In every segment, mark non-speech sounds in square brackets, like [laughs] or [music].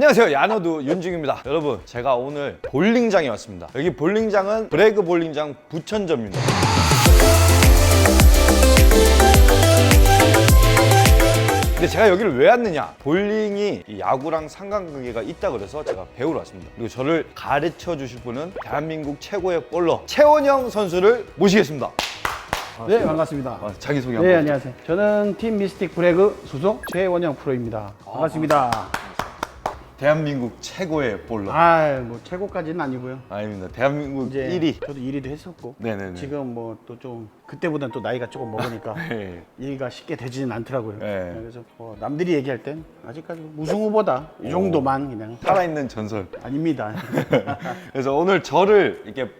안녕하세요 야노드 윤중입니다 여러분 제가 오늘 볼링장에 왔습니다 여기 볼링장은 브레이크 볼링장 부천점입니다 근데 제가 여기를 왜 왔느냐 볼링이 이 야구랑 상관관계가 있다 그래서 제가 배우러 왔습니다 그리고 저를 가르쳐 주실 분은 대한민국 최고의 볼러 최원영 선수를 모시겠습니다 네, 반갑습니다. 아, 자기소개 한번 네, 안녕하세요. 저는 팀 미스틱 브레그 소속 최원영 프로입니다. 반갑습니다. 대한민국 최고의 볼러 아, 뭐 최고까지는 아니고요. 아닙니다 대한민국 이제 1위 저도 1위도 했었고. 네네네. 지금 뭐 또 좀 그때보다는 또 나이가 조금 먹으니까 [laughs] 네. 일가 쉽게 되지는 않더라고요. 네. 그래서 뭐 남들이 얘기할 땐 아직까지 우승 후보다 이 정도만 그냥 살아있는 전설 아닙니다. [laughs] 그래서 오늘 저를 이렇게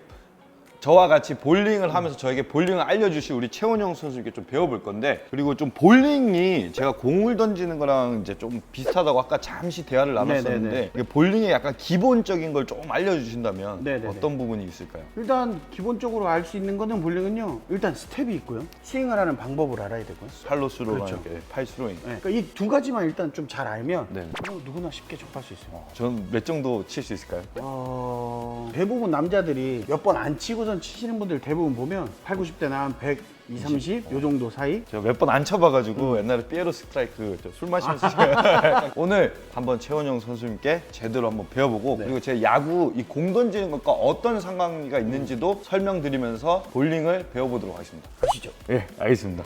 저와 같이 볼링을 하면서 저에게 볼링을 알려주신 우리 최원영 선수님께 좀 배워볼 건데 그리고 좀 볼링이 제가 공을 던지는 거랑 이제 좀 비슷하다고 아까 잠시 대화를 나눴었는데 네네네. 이게 볼링의 약간 기본적인 걸 조금 알려주신다면 네네네. 어떤 부분이 있을까요? 일단 기본적으로 알 수 있는 거는 볼링은요. 일단 스텝이 있고요. 스윙을 하는 방법을 알아야 되고요. 팔로 스로 그렇죠. 이렇게 팔스로잉 네. 그러니까 이 두 가지만 일단 좀 잘 알면 네. 그럼 누구나 쉽게 접할 수 있어요. 전몇 정도 칠 수 있을까요? 어, 대부분 남자들이 몇 번 안 치고 선 치시는 분들 대부분 보면 8, 90대나 한 100, 20, 30, 요 정도 사이. 제가 몇 번 안 쳐봐가지고 옛날에 피에로 스트라이크 저술 마시면서 [laughs] 오늘 한번 최원영 선수님께 제대로 한번 배워보고 네. 그리고 제 야구 이 공 던지는 것과 어떤 상관관계가 있는지도 설명드리면서 볼링을 배워보도록 하겠습니다. 아시죠? 예, 알겠습니다.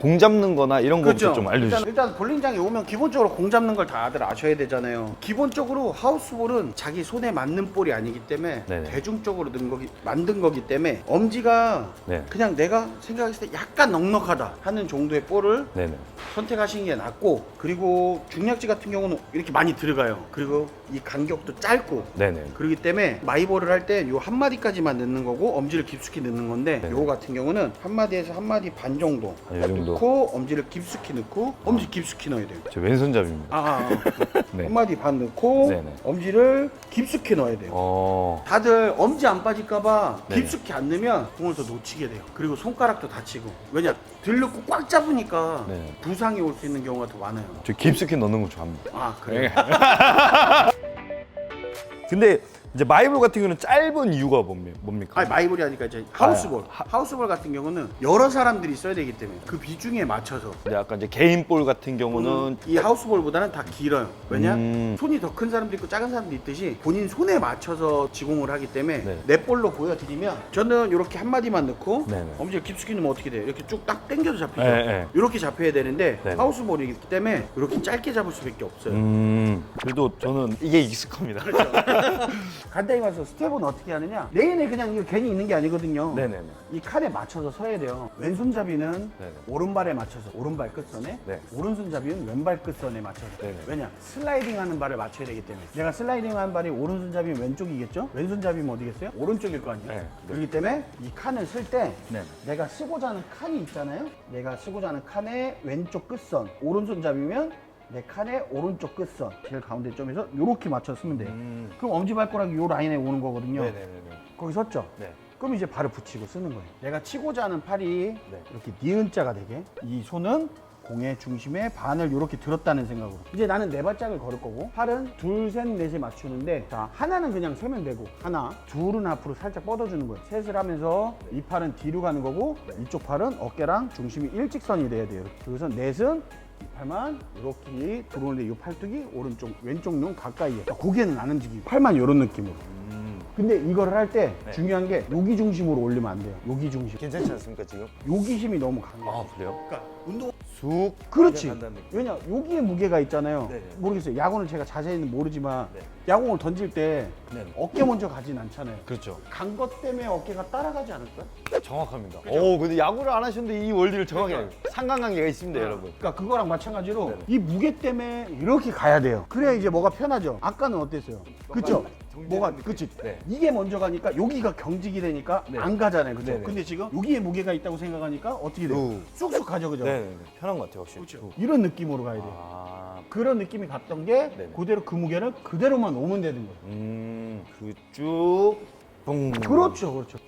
공 잡는 거나 이런 거부터 좀 일단, 알려주시죠. 일단 볼링장에 오면 기본적으로 공 잡는 걸 다들 아셔야 되잖아요. 기본적으로 하우스볼은 자기 손에 맞는 볼이 아니기 때문에 네네. 대중적으로 든 거기, 만든 거기 때문에 엄지가 네. 그냥 내가 생각했을 때 약간 넉넉하다 하는 정도의 볼을 네네. 선택하시는 게 낫고 그리고 중량지 같은 경우는 이렇게 많이 들어가요. 그리고 이 간격도 짧고 네네. 그렇기 때문에 마이볼을 할 때 요 한 마디까지만 넣는 거고 엄지를 깊숙이 넣는 건데 네. 요거 같은 경우는 한 마디에서 한 마디 반 정도 이 정도. 넣고 엄지를 깊숙이 넣고 엄지 깊숙이 넣어야 돼요. 제 왼손잡이입니다. 아, 아, 아. [laughs] 네. 한 마디 반 넣고 네네. 엄지를 깊숙이 넣어야 돼요. 어. 다들 엄지 안 빠질까봐 네네. 깊숙이 안 넣으면 공을 더 놓치게 돼요. 그리고 손가락도 다치고 왜냐 들넣고 꽉 잡으니까 네네. 부상이 올 수 있는 경우가 더 많아요. 저 깊숙이 넣는 거 좋아합니다. 아 그래요? [laughs] 근데 이제 마이볼 같은 경우는 짧은 이유가 뭡니- 뭡니까? 아니 마이볼이 아니까 이제 하우스볼. 하- 하우스볼 같은 경우는 여러 사람들이 써야 되기 때문에 그 비중에 맞춰서 근데 약간 이제 개인 볼 같은 경우는 이 하우스볼보다는 다 길어요. 왜냐? 음. 손이 더 큰 사람도 있고 작은 사람도 있듯이 본인 손에 맞춰서 지공을 하기 때문에 네. 내 볼로 보여드리면 저는 이렇게 한 마디만 넣고 네네. 엄지를 깊숙이 넣으면 어떻게 돼요? 이렇게 쭉 딱 당겨도 잡히죠. 네, 네. 이렇게 잡혀야 되는데 네네. 하우스볼이기 때문에 이렇게 짧게 잡을 수밖에 없어요. 음, 그래도 저는 이게 익숙합니다. [laughs] 간단히 말해서 스텝은 어떻게 하느냐? 레인에 그냥 이거 괜히 있는 게 아니거든요. 네네네. 이 칸에 맞춰서 서야 돼요. 왼손잡이는 네네. 오른발에 맞춰서 오른발 끝선에, 네. 오른손잡이는 왼발 끝선에 맞춰서. 네네. 왜냐? 슬라이딩하는 발을 맞춰야 되기 때문에. 내가 슬라이딩하는 발이 오른손잡이면 왼쪽이겠죠? 왼손잡이면 어디겠어요? 오른쪽일 거 아니에요. 네. 네. 그렇기 때문에 이 칸을 쓸 때 네. 내가 쓰고자 하는 칸이 있잖아요. 내가 쓰고자 하는 칸의 왼쪽 끝선, 오른손잡이면 내 칸의 오른쪽 끝선, 제일 가운데 점에서 이렇게 맞춰 쓰면 돼요. 음. 그럼 엄지발가락이 요 라인에 오는 거거든요. 네네네네. 거기 섰죠? 네. 그럼 이제 발을 붙이고 쓰는 거예요. 내가 치고자 하는 팔이 네. 이렇게 니은자가 되게 이 손은 공의 중심에 반을 이렇게 들었다는 생각으로 이제 나는 네 발짝을 걸을 거고 팔은 둘, 셋, 넷에 맞추는데 자 하나는 그냥 세면 되고 하나, 둘은 앞으로 살짝 뻗어주는 거예요. 셋을 하면서 이 팔은 뒤로 가는 거고 이쪽 팔은 어깨랑 중심이 일직선이 돼야 돼요. 그래서 넷은 이 팔만 이렇게 들어오는데 이 팔뚝이 오른쪽 왼쪽 눈 가까이에 고개는 안 움직이고 팔만 이런 느낌으로 음. 근데 이거를 할때 네. 중요한 게 여기 중심으로 올리면 안 돼요. 여기 중심. 괜찮지 않습니까 지금? 여기 힘이 너무 강해요. 아 그래요? 그러니까 운동 쑥. 그렇지. 간다는 느낌. 왜냐 여기에 무게가 있잖아요. 네네. 모르겠어요. 야구는 제가 자세히는 모르지만 네. 야구를 던질 때 네네. 어깨 먼저 가진 않잖아요. 그렇죠. 간 것 때문에 어깨가 따라가지 않을까요? 정확합니다. 오 근데 야구를 안 하셨는데 이 원리를 정확히 알고 상관관계가 있습니다 여러분. 그러니까 그거랑 마찬가지로 네네. 이 무게 때문에 이렇게 가야 돼요. 그래야 이제 뭐가 편하죠. 아까는 어땠어요? 그쵸? 뭐가. 그치? 네. 이게 먼저 가니까 여기가 경직이 되니까 네. 안 가잖아요. 그죠? 네 네. 근데 지금 여기에 무게가 있다고 생각하니까 어떻게 돼요? 오. 쑥쑥 가죠, 그죠? 네 네 네. 편한 것 같아요 확실히. 그렇죠. 이런 느낌으로 가야 돼요. 아. 그런 느낌이 갔던 게 네네. 그대로 그 무게를 그대로만 오면 되는 거예요. 음. 그쭉 뿡. 그렇죠, 그렇죠.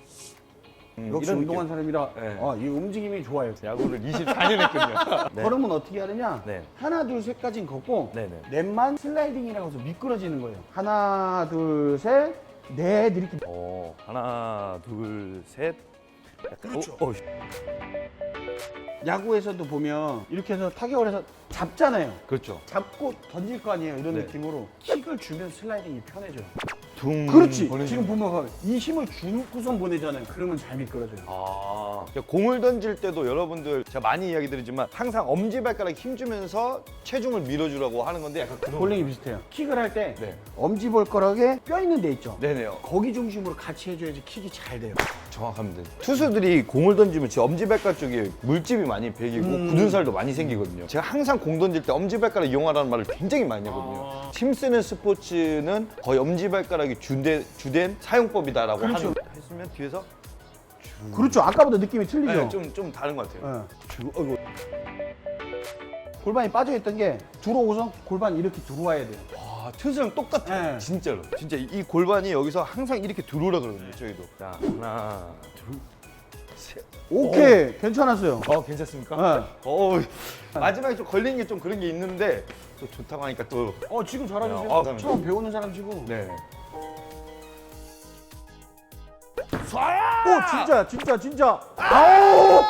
음, 역시 운동한 사람이라 네. 아, 이 움직임이 좋아요. 야구를 24년 했거든요. [laughs] 네. 걸음은 어떻게 하느냐? 네. 하나, 둘, 셋까지는 걷고 네 네. 넷만 슬라이딩이라고 해서 미끄러지는 거예요. 하나, 둘, 셋, 넷 이렇게. 어, 하나, 둘, 셋. 약간, 그렇죠. 어, 어, 야구에서도 보면 이렇게 해서 타격을 해서 잡잖아요. 그렇죠. 잡고 던질 거 아니에요. 이런 네. 느낌으로 킥을 주면 슬라이딩이 편해져요. 둥. 그렇지. 보내주는 지금 보면. 이 힘을 주고선 보내잖아요. 그러면 잘 미끄러져요. 아, 그러니까 공을 던질 때도 여러분들 제가 많이 이야기 드리지만 항상 엄지발가락 힘 주면서 체중을 밀어주라고 하는 건데 약간 그런 볼링이 비슷해요. 킥을 할 때 네. 엄지발가락에 뼈 있는 데 있죠. 네네요. 거기 중심으로 같이 해줘야지 킥이 잘 돼요. 정확합니다. 투수들이 공을 던지면 지 엄지발가락 쪽에 물집이 많이 배기고 굳은 살도 많이 생기거든요. 제가 항상 공 던질 때 엄지발가락 이용하라는 말을 굉장히 많이 하거든요. 힘쓰는 스포츠는 거의 엄지발가락이 주된, 주된 사용법이다라고 그렇죠. 하는 했으면 뒤에서 그렇죠. 아까보다 느낌이 틀리죠. 네, 좀, 좀 다른 것 같아요. 네. 주- 어이구. 골반이 빠져있던 게 들어오고서 골반 이렇게 들어와야 돼요. 와, 투수랑 똑같아요. 네. 진짜로. 진짜 이- 이 골반이 여기서 항상 이렇게 들어오라 그러거든요, 저희도. 자, 하나, 둘, 셋. 오케이. 괜찮았어요. 어, 괜찮습니까? 네. 어, 마지막에 좀 걸리는 게좀 그런 게 있는데 또 좋다고 하니까 또 어, 지금 잘하시죠? 아, 감사합니다. 처음 배우는 사람 치고. 네. 오, 진짜, 진짜, 진짜. 아우!